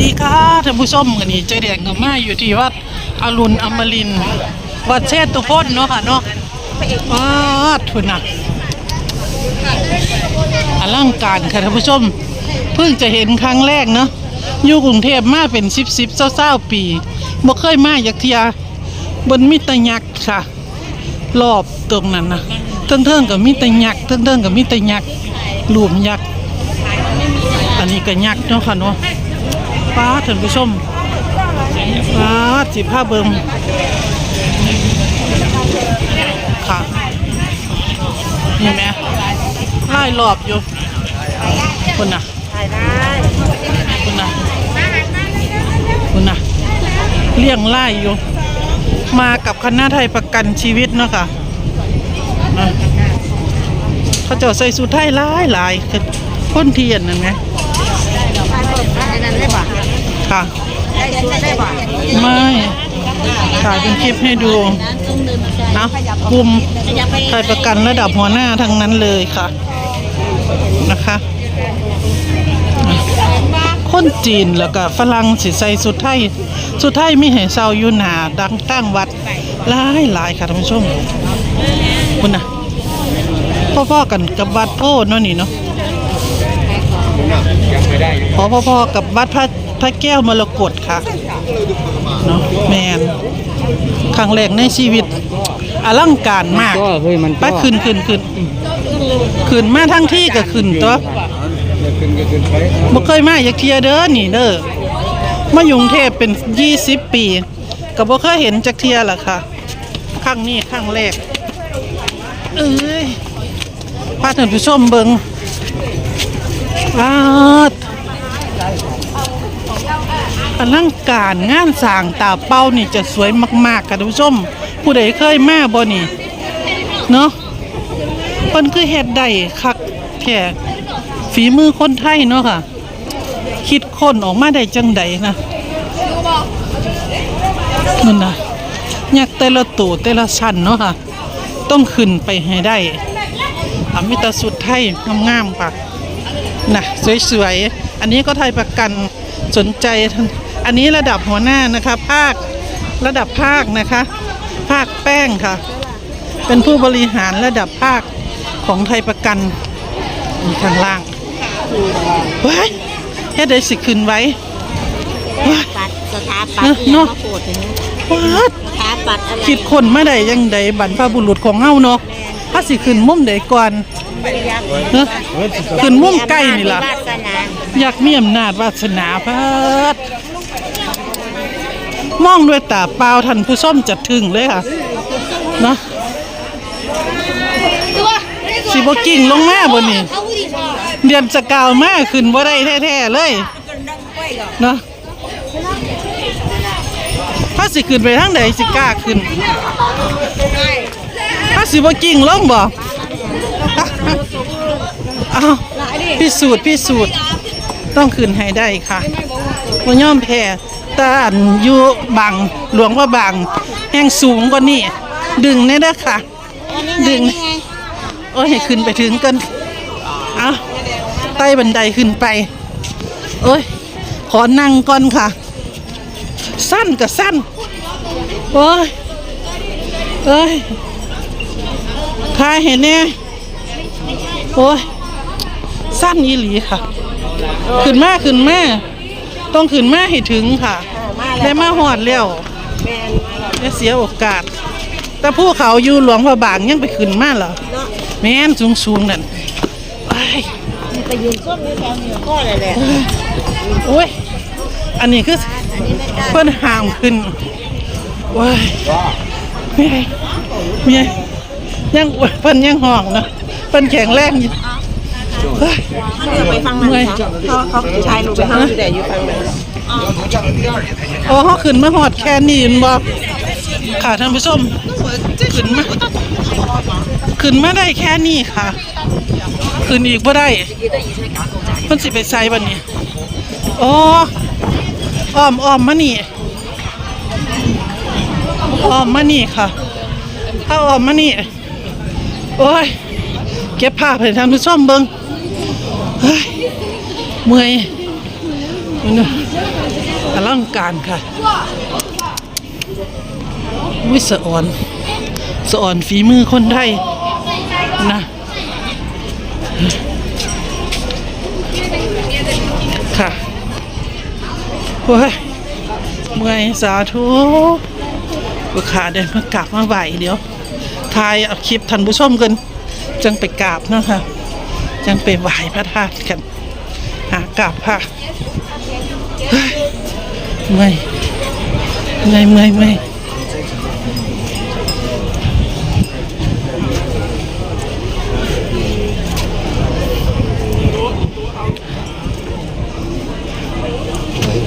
ดีค่ะท่านผู้ชมกันนี้เจแดงกับมาอยู่ที่วัดอรุณอมรินทร์วัดเชตุพนเนาะค่ะเนาะว้าทุนน่ะอลังการค่ะท่านผู้ชม เพิ่งจะเห็นครั้งแรกเนาะอยู่กรุงเทพมาเป็นสิบสิบเศร้าๆปีบ่เคยมาอยากเทียบนมิตรยักษ์ค่ะ รอบตรงนั้นนะเทิงๆกับมิตรยักษ์เทิงๆกับมิตรยักษ์หลุมยักษ์อันนี้ก็ยักษ์เนาะค่ะเนาะ ป้าท่านผู้ชมป้าสิผ้าเบิงค่ะนี่ไหมไล่รอบอยู่คุณน่ะคุณน่ะคุณน่ะเลี้ยงไล่อยู่ มากับคณะไทยประกันชีวิตเนาะค่ะนะเขาจะใส่สูทไทยหลายหลายคนเทียนนั่นไหมนั้นได้ปะ ค่ะ ไม่ถ่ายเป็นคลิปให้ดูนะกลุ่มใครประกันระดับหัวหน้าทั้งนั้นเลยค่ะ นะคะ คนจีนแล้วก็ฝรั่งสิใส่สุดไทย สุดไทยมีให้เซาอยู่หนาดังตั้งวัดหลายหลายค่ะท่านผู้ชมคุณนะพ่อๆกันกับวัดโพนนี่เนาะพอพ่อๆกับวัดพระ พระแก้วมรกตค่ะเนาะแมนครั้งแรกในชีวิตอลังการมากก็เฮ้ยมันไปขึ้นขึ้นขึ้นขึ้นมาทั้งที่ก็ขึ้นตัวบ่เคยมาอยากเทียเด้อนี่เด้อมาอยู่กรุงเทพเป็น20ปีก็บ่เคยเห็นจักเทียล่ะค่ะครั้งนี้ครั้งแรกเอ้ยพาท่านผู้ชมเบิงว้าว อลังการงานสร้างตาเป้านี่จะสวยมากๆค่ะท่านผู้ชม ผู้ใดเคยมาบ่นี่เนาะเพิ่นคือเฮ็ดได้คักแท้ฝีมือคนไทยเนาะค่ะ คิดค้นออกมาได้จังใดนะนั่นน่ะยักแต่ละตัวแต่ละชั้นเนาะค่ะ ต้องขึ้นไปให้ได้อามิตรสุดไทยงามๆค่ะนะสวยๆ อันนี้ก็ไทยประกันสนใจทั้ง อันนี้ระดับหัวหน้านะคะภาคระดับภาคนะคะ ภาคแป้งค่ะ เป็นผู้บริหารระดับภาคของไทยประกันมีข้างล่างว้ายเฮ็ดได้สิขึ้นไว้ว้ายปัดสถาปัตเนอะย์เนอะมาโปรดถึงว้าดสถาปัตย์อะไรคิดคนมาได้ยังไดบรรพบุรุษของเฮาเนาะถ้าสิขึ้นมุมใดก่อนเนอะขึ้นมุมใกล้นี่ล่ะวาสนาอยากมีอำนาจวาสนาเพัด มองด้วยตาเปล่าท่านผู้ชมจะถึงเลยค่ะนะสิบกิ่งลงมาบนนี่เดือนสกาวมาขึ้นบ่าได้แท้ๆเลยนะถ้าสิขึ้นไปทางไหนสิกล้าขึ้นถ้าสิบกิ่งลงบ่เอาพิสูจน์พิสูจน์ต้องขึ้นให้ได้ค่ะบ่ย่อมแพ้ ตาอันอยู่บังหลวงว่าบังแห่งสูงกว่านี้ดึงแน่เด้อค่ะ ดึง โอ้ยให้ขึ้นไปถึงกันเอาไต่บันไดขึ้นไป โอ้ย ขอนั่งก่อนค่ะ สั้นกับสั้น โอ้ยเอ้ยทายเห็นเนี่ยโอ้ยสั้นอีหลีค่ะ ขึ้นมาขึ้นมา ต้องขึ้นมาให้ถึงค่ะได้มาหอดแล้วได้เสียโอกาส แต่ผู้เขาอยู่หลวงพระบางยังไปขึ้นมาเหรอแม่นสูงสูงๆนั่นไอ้ยไปยืนส้มนี่แถวนี้ก็เลยแหละโอ้ยอันนี้คือเพิ่นห่างขึ้นว้ายเมียเมียยังเพิ่นยังห่องนะเพิ่นแข็งแรงอยู่เฮ้ย ไปฟังมันเมื่อยเขาเขาชายหนูไปฟังอยู่แต่อยู่ฟังมันโอ้เขาขึ้นมาหอดแค่นี้เห็นบ่ค่ะท่านผู้ชมขึ้นมาขึ้นมาได้แค่นี้ค่ะ ขึ้นอีกบ่ได้เพิ่นสิไปใส่บัดนี้โอ้อ้อมอ้อมมานี่อ้อมมานี่ค่ะถ้าอ้อมมานี่โอ้ยเก็บภาพให้ท่านผู้ชมเบิ่ง เมื่อยมันน่ะอลังการค่ะวิสอ่อนสอ่อนฝีมือคนไทยนะค่ะโอ้ยเมื่อยสาธุลูกค้าได้มากราบมาไหวเดี๋ยวทายเอาคลิปท่านผู้ชมกัน จังไปกราบนะคะจังไปไหวพระธาตุกัน หากราบค่ะเฮ้ยเมื่อยเมื่อยเมื่อยเมื่อย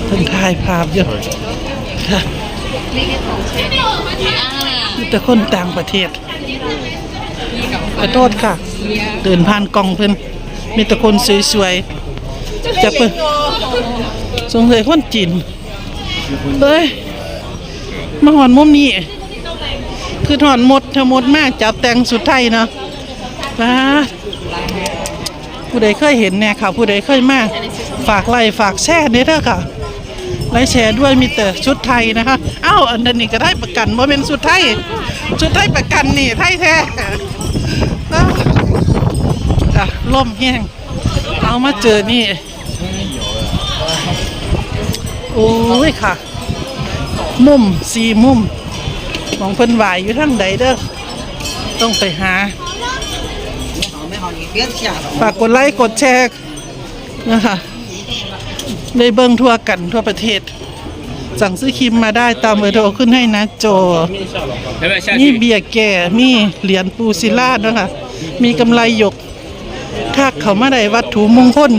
เพิ่นถ่ายภาพอยู่ค่ะมีแต่คนต่างประเทศขอโทษค่ะ เดินผ่านกล่องเพิ่นมีแต่คนสวยๆ จะเพิ่นสงสัยคนจีนเฮ้ยมาหอนมุมนี้ คือถอนหมดถ้าหมดมากจับแต่งสุดไทยเนาะป้าดผู้ใดเคยเห็นแน่ค่ะ ผู้ใดเคยมาฝากไลค์ฝากแชร์เนี่ยเด้อค่ะไลค์แชร์ด้วยมีแต่ชุดไทยนะคะเอ้าอันนั้นนี่ก็ได้ประกันว่าเป็นชุดไทย ชุดไทยประกันนี่ไทยแท้อ้าวจ้ะล่มแห้งเอามาเจอนี่ โอ้ยค่ะ มุมสี่มุมมองเพิ่นไหวอยู่ทั้งใดเด้อต้องไปหาฝากกดไลค์กดแชร์นะคะได้เบิ้งทั่วกันทั่วประเทศ สั่งซื้อคิมมาได้ตามเบอร์โทรขึ้นให้นะโจนี่เบียร์แก่มีเหรียญปูซิล่านะค่ะมีกำไรหยกถ้าเขามาได้วัตถุมงคล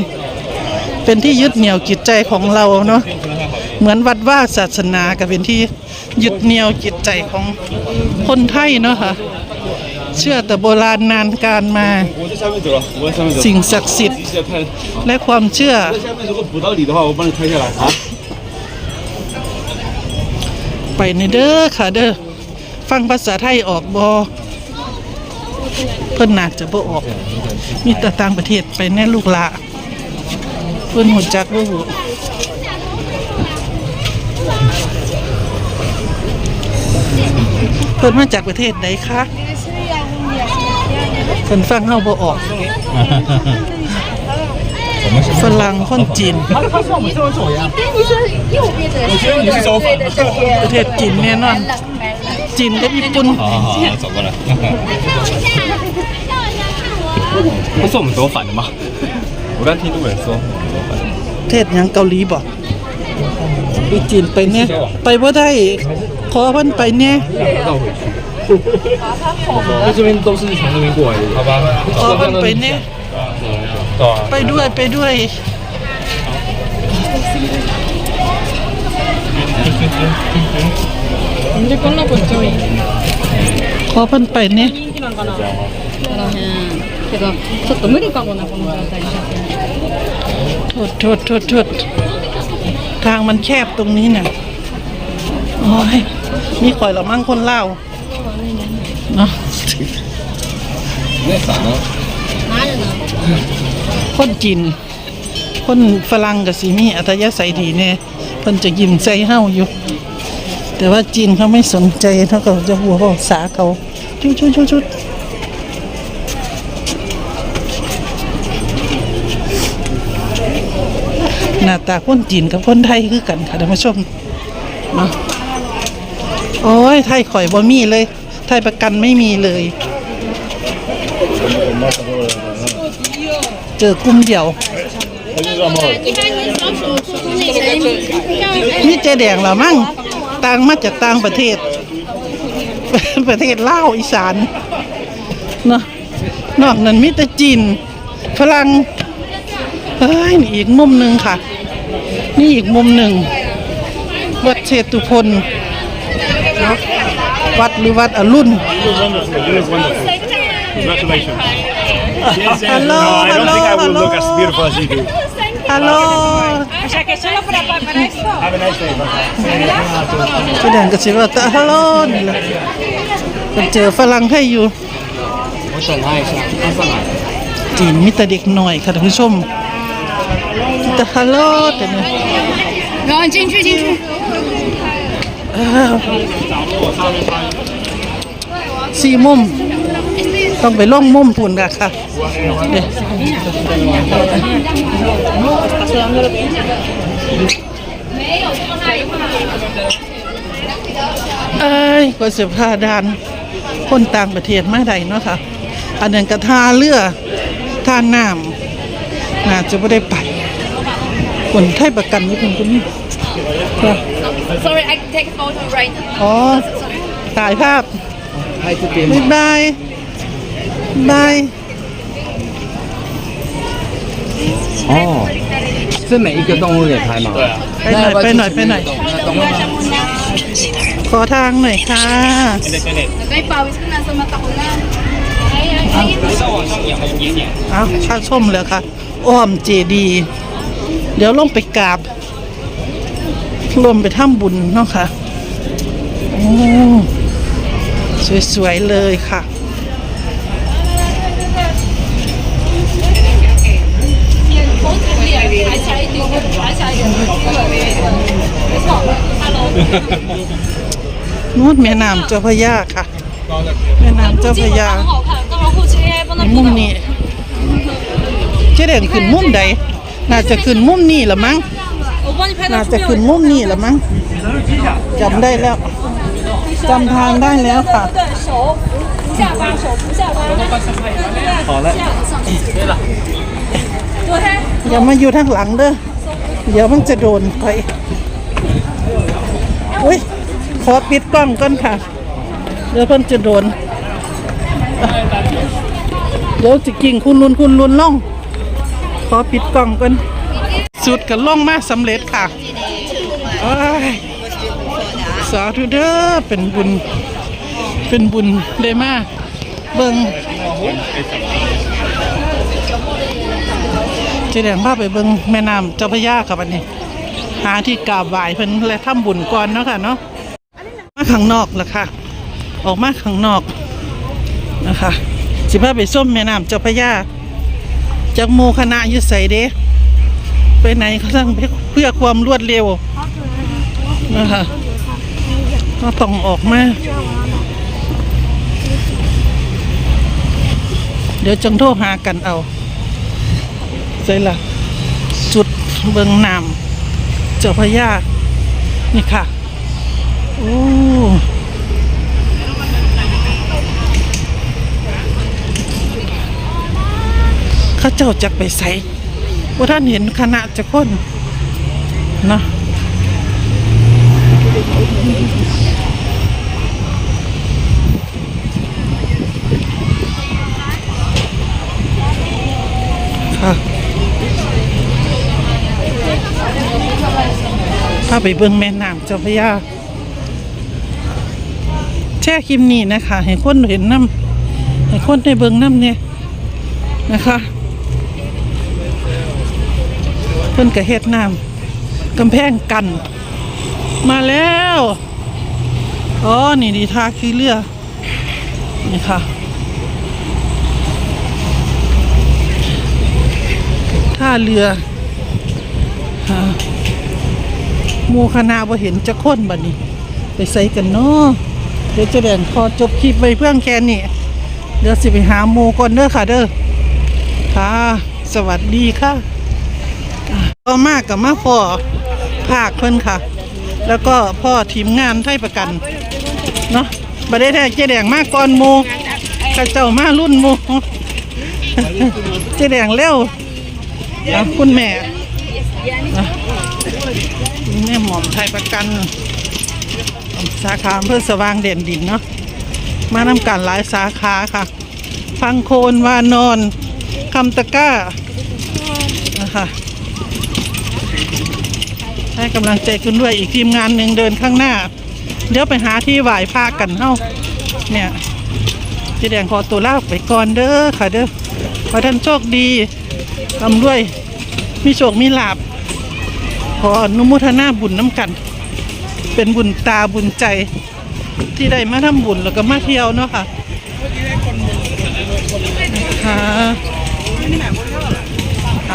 เป็นที่ยึดเหนี่ยวจิตใจของเราเนาะ เหมือนวัดว่าศาสนาก็เป็นที่หยุดเหนียวจิตใจของคนไทยเนาะค่ะ เชื่อแต่โบราณนานการมา สิ่งศักดิ์สิทธิ์และความเชื่อ ไปในเด้อค่ะเด้อฟังภาษาไทยออกบอเพิ่นหนักจะบ่ออก มีแต่ต่างประเทศไปแน่ลูกละเพิ่นหัวจักบ่หู เพิ่นมาจากประเทศใดคะเพิ่นฟังเฮาบ่ออกฝรั่งคนจีน 他他像我们这种手一样。你说右边的我觉得你是走反的。 ประเทศจีนแน่นอน จีนกับญี่ปุ่น 好好好，走过来。不是我们走反的吗？我刚听路人说走反。 ประเทศหยังเกาหลีบ่ไ ปจีนไปเนี่ยไปบ่ได้ ขอเพิ่นไปเนี่ย 绕回去。因为这边都是从那边过来的，好吧？ ขอเพิ่นไปเนี่ย 对啊。 ไปด้วยไปด้วย ขอเพิ่นไปเนี่ย けどちょっと無理かもなこの状態じゃ โทษโทษโทษโทษ ทางมันแคบตรงนี้เนี่ยโอ้ยมีข่อยละมั่งคนเล่าเนาะไม่สาเนาะคนจีนคนฝรั่งกับสีมีอัตยาใส่ดีเนี่ยคนจะยิ้มใจเห่าอยู่ แต่ว่าจีนเขาไม่สนใจเท่ากับจะหัวภาษาเขาชุดชุดชุด หน้าตาคนจีนกับคนไทยคือกันค่ะท่านผู้ชมเนาะโอ้ยไทยข่อยบ่มีเลย ไทยประกันไม่มีเลย เจอกลุ่มเดียวนี่เจแดงเหรอมั่งต่างมาจากต่างประเทศ ประเทศลาวอีสานเนาะนอกนั้นมีแต่จีนฝรั่งเฮ้ยนี่อีกมุมหนึ่งค่ะ นี่อีกมุมหนึ่ง วัดเชตุพล วัดหรือวัดอรุณ You look wonderful. You look wonderful. Congratulations. Yes, yes. Hello, no, I don't hello, think I will hello. look as beautiful as you do. ฮัลโหล O sea que solo para, para esto. Have a nice day. Bye. จะเดินกับสิว่าตะฮัลโหลนี่แหละก็เจอฝรั่งให้อยู่ จีนมิตรเด็กหน่อยค่ะท่านผู้ชม ต่ฮัลโหลแต่เนี่ย 然后进去进去。 อ้าวสี่มุม ต้องไปล่องมุมพุ่นกันค่ะเดี๋ยวเอ้ยก็เสียผ้าดาน คนต่างประเทศมาได้เนาะค่ะ อันนั้นกระทาเรือท่าน้ำน่าจะไม่ได้ไป คนไทยประกันนี่คนคนนี้ค่ะ Sorry, I can take a photo right now. อ๋อ ถ่ายภาพบ๊ายบายบาย 哦，是每一个动物也拍吗？对啊。 ไปหน่อยไปหน่อยไปหน่อย ขอทางหน่อยค่ะ 可以不好意思，跟男生们打混啦。 เอาข้าชมเลยค่ะ อ้อมเจดีย์ เดี๋ยวลงไปกราบลงไปถ้ำบุญเนาะคะ่ะ โอ้ สวย ๆ เลยค่ะ นู่นแม่น้ำเจ้าพยาค่ะ แม่น้ำเจ้าพยามุมนี้เจ๊เด่นขึ้นมุมใด น่าจะขึ้นมุมนี่ละมั้ง น่าจะขึ้นมุมนี่ละมั้งจำได้แล้วจำทางได้แล้วค่ะพอแล้วอย่ามาอยู่ทางหลังเด้อ เดี๋ยวมันจะโดนไปอุ้ยขอปิดกล้องก่อนค่ะ เดี๋ยวมันจะโดน เดี๋ยวจะกิ่งคุณลุนคุณลุนล่อง ขอปิดกล้องก่อนสุดกันล่องมาสำเร็จค่ะสาธุเด้อเป็นบุญ เป็นบุญได้มากเบิงเจแดงพาพไปเบิงแม่น้ำเจ้าพระยาครับอันนี้ หาที่กราบไหว้เพิ่นและทำบุญก่อนเนาะค่ะเนาะมาข้างนอกละค่ะ ออกมาข้างนอกนะคะสิพาไปส้มแม่น้ำเจ้าพระยา จากโมคณะยุใส่เด้ไปไหนเขาสั่งเพื่อความรวดเร็วนะคะก็ต้องออกมา เดี๋ยวจังโทรหากันเอาใส่ละจุดเบิงนำเจ้าพระยานี่ค่ะ โอ้ เข้าเจ้าจักไปใส่ว่าท่านเห็นคณะจะคนเนาะค่ะพาไปเบิ่งแม่น้ำเจ้าพยาแช่คลิปนี้นะคะ ให้คนเห็นน้ำให้คนได้เบิ่งน้ำเนี่ยนะคะ เพิ่นกระเฮ็ดน้ำกำแพงกัน มาแล้วอ๋อนี่ดีทาคือเรือนี่ค่ะท่าเรือฮะหมูคณะบ่เห็นจะค้นบัดนี้ ไปใส่กันเนาะเดี๋ยวจะแดงพอจบคลิปไปเพื่อนแค่นี้เดี๋ยวสิไปหาหมูก่อนเด้อค่ะเด้อค่ะ สวัสดีค่ะ ก็มากกับมาพ่อภาคเพิ่นค่ะ แล้วก็พ่อทีมงานไทยประกันเนาะบ่ได้แท้เจ๊แดงมากก่อนหมูข้าเจ้ามารุ่นหมูเจ๊แดงเร็วอะคุณแม่แม่หมอมไทยประกัน สาขาเพื่อสว่างเด่นดินเนาะมานำกันหลายสาขาค่ะฟังโคนวานอนคำตะก้านะคะ ให้กำลังใจคุณด้วยอีกทีมงานหนึ่งเดินข้างหน้า เดี๋ยวไปหาที่ไหว้พากันเฮ้าเนี่ยเจีแดงขอตัวลาไปก่อนเด้อค่ะเด้อขอท่านโชคดีทำด้วย มีโชคมีลาบขออนุโมทนาบุญน้ำกัน เป็นบุญตาบุญใจ ที่ได้มาทำบุญแล้วก็มาเที่ยวเนาะค่ะค่ะ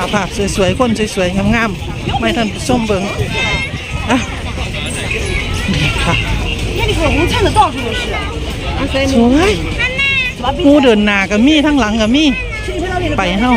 าภาพสวยๆคนสวยๆงามๆไม่ท่านส้มเบิงอะนี่ค่ะสวยผู้เดินหน้าก็มีทั้งหลังก็มีไปเฮ้า